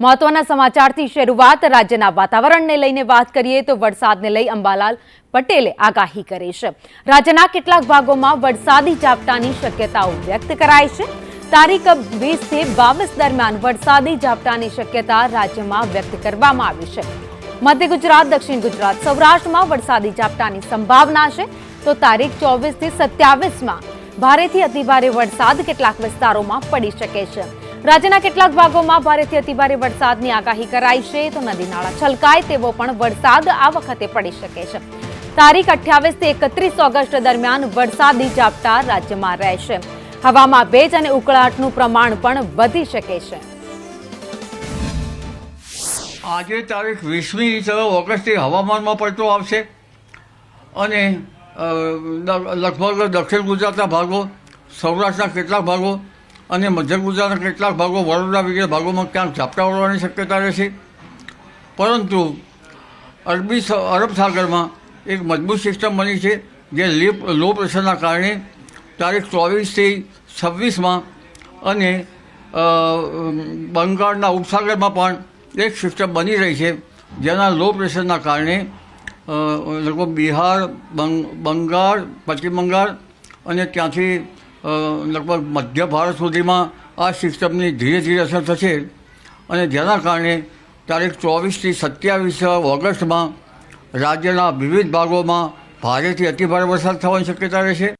મહત્વના સમાચારથી શરૂઆત રાજ્યના વાતાવરણને લઈને વાત કરીએ તો વરસાદને લઈ અંબાલાલ પટેલે આગાહી કરી છે. રાજ્યના કેટલાક ભાગોમાં વરસાદી ઝાપટાની શક્યતાઓ વ્યક્ત કરાઈ છે. તારીખ વીસથી બાવીસ દરમિયાન વરસાદી ઝાપટાની શક્યતા રાજ્યમાં વ્યક્ત કરવામાં આવી છે. મધ્ય ગુજરાત, દક્ષિણ ગુજરાત, સૌરાષ્ટ્રમાં વરસાદી ઝાપટાની સંભાવના છે. તો તારીખ ચોવીસથી સત્યાવીસમાં ભારેથી અતિભારે વરસાદ કેટલાક વિસ્તારોમાં પડી શકે છે. રાજ્યના કેટલાક ભાગોમાં ભારેથી અતિભારે વરસાદની આગાહી કરાઈ છે. તો નદી નાળા છલકાય તેવો પણ વરસાદ આ વખતે પડી શકે છે. તારીખ અઠ્યાવીસથી એકત્રીસ ઓગસ્ટ દરમિયાન વરસાદી ઝાપટા રાજ્યમાં રહેશે. હવામાં ભેજ અને ઉકળાટનું પ્રમાણ પણ વધી શકે છે. આજે તારીખ વીસમી ઓગસ્ટથી હવામાનમાં પડતો આવશે. અને લગભગ દક્ષિણ ગુજરાતના ભાગો, સૌરાષ્ટ્રના કેટલાક ભાગો અને મધ્ય ગુજરાતના કેટલાક ભાગો વડોદરા વગેરે ભાગોમાં ક્યાંક ઝાપટા વળવાની શક્યતા રહેશે પરંતુ અરબી અરબ સાગરમાં એક મજબૂત સિસ્ટમ બની છે જે લીપ લો પ્રેશરના કારણે તારીખ ચોવીસથી છવ્વીસમાં અને બંગાળના ઉપસાગરમાં પણ એક સિસ્ટમ બની રહી છે, જેના લો પ્રેશરના કારણે લગભગ બિહાર બંગાળ, પશ્ચિમ બંગાળ અને ત્યાંથી લગભગ મધ્ય ભારત સુધીમાં આ સિસ્ટમની ધીરે ધીરે અસર થશે અને જેના કારણે તારીખ ચોવીસથી સત્યાવીસ ઓગસ્ટમાં રાજ્યના વિવિધ ભાગોમાં ભારેથી અતિભારે વરસાદ થવાની શક્યતા રહેશે.